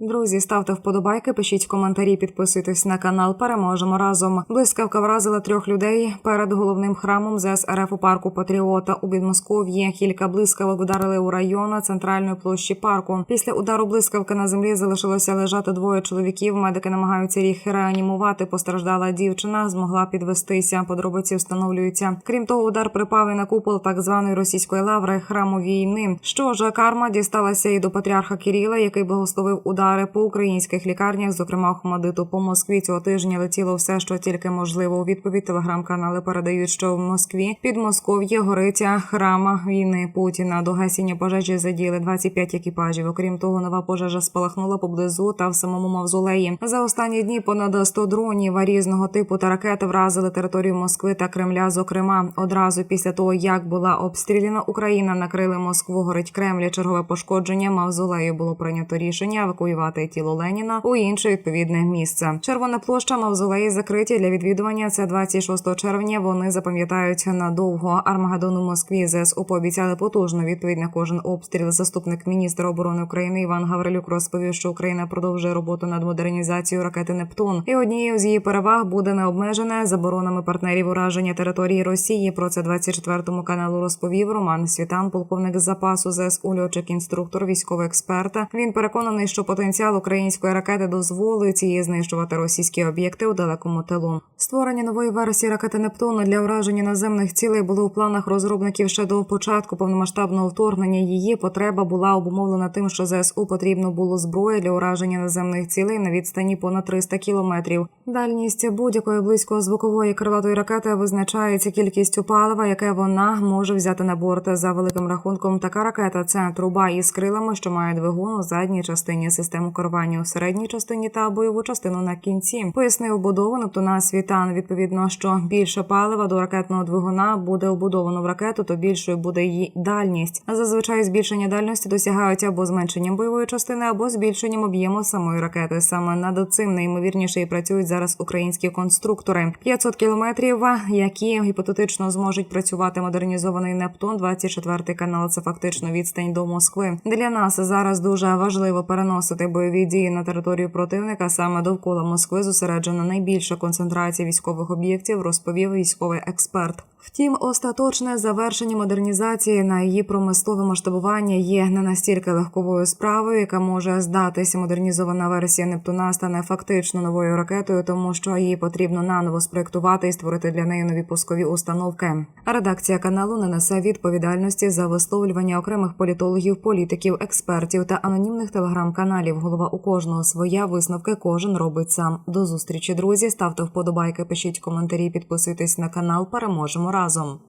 Друзі, ставте вподобайки, пишіть коментарі, підписуйтесь на канал. Переможемо разом. Блискавка вразила трьох людей перед головним храмом ЗС РФ у парку Патріота у Підмосков'ї. Кілька блискавок вдарили у район центральної площі парку. Після удару блискавки на землі залишилося лежати двоє чоловіків. Медики намагаються їх реанімувати. Постраждала дівчина, змогла підвестися. Подробиці встановлюються. Крім того, удар припав і на купол так званої російської лаври храму війни. Що ж, карма дісталася і до патріарха Кіріла, який благословив удари по українських лікарнях, зокрема Охмадиту. По Москві цього тижня летіло все, що тільки можливо. У відповідь телеграм-канали передають, що в Москві під Москов'є гориться храма війни Путіна. До гасіння пожежі задіяли 25 екіпажів. Окрім того, нова пожежа спалахнула поблизу та в самому мавзолеї. За останні дні понад 100 дронів різного типу та ракети вразили територію Москви та Кремля. Зокрема, одразу після того, як була обстріляна Україна, накрили Москву. Горить Кремлі. Чергове пошкодження мавзолею було прийнято рішення евакуювати тіло Леніна у інше відповідне місце. Червона площа мавзолеї закриті для відвідування. Це 26 червня. Вони запам'ятають надовго. Армагеддон у Москві ЗСУ пообіцяли потужну відповідь на кожен обстріл. Заступник міністра оборони України Іван Гаврилюк розповів, що Україна продовжує роботу над модернізацією ракети Нептун. І однією з її переваг буде необмежене заборонами партнерів ураження території Росії. Про це 24 каналу розповів Роман Світан, полковник запасу ЗСУ, льотчик, інструктор, військовий експерт. Він переконаний, що потенціал української ракети дозволить її знищувати російські об'єкти у далекому тилу. Створення нової версії ракети Нептуну для ураження наземних цілей було у планах розробників ще до початку повномасштабного вторгнення. Її потреба була обумовлена тим, що ЗСУ потрібно було зброя для ураження наземних цілей на відстані понад 300 кілометрів. Дальність будь-якої близькозвукової крилатої ракети визначається кількістю палива, яке вона може взяти на борт. За великим рахунком, така ракета це труба із крилами, що має двигун у задній частині систему керування у середній частині та бойову частину на кінці. Пояснив будову Нептуна Світан. Відповідно, що більше палива до ракетного двигуна буде вбудовано в ракету, то більшою буде її дальність. Зазвичай збільшення дальності досягають або зменшенням бойової частини, або збільшенням об'єму самої ракети. Саме над цим найімовірніше і працюють зараз українські конструктори. 500 кілометрів, які гіпотетично зможуть працювати модернізований Нептун. 24 канал. Це фактично відстань до Москви. Для нас зараз дуже важливо переносити бойові дії на територію противника. Саме довкола Москви зосереджена найбільша концентрація військових об'єктів, розповів військовий експерт. Втім, остаточне завершення модернізації на її промислове масштабування є не настільки легковою справою, яка може здатися. Модернізована версія Нептуна стане фактично новою ракетою, тому що її потрібно наново спроектувати і створити для неї нові пускові установки. Редакція каналу не несе відповідальності за висловлювання окремих політологів, політиків, експертів та анонімних телеграм-каналів. Голова у кожного своя висновки кожен робить сам. До зустрічі, друзі. Ставте вподобайки, пишіть коментарі, підписуйтесь на канал. Переможемо разом.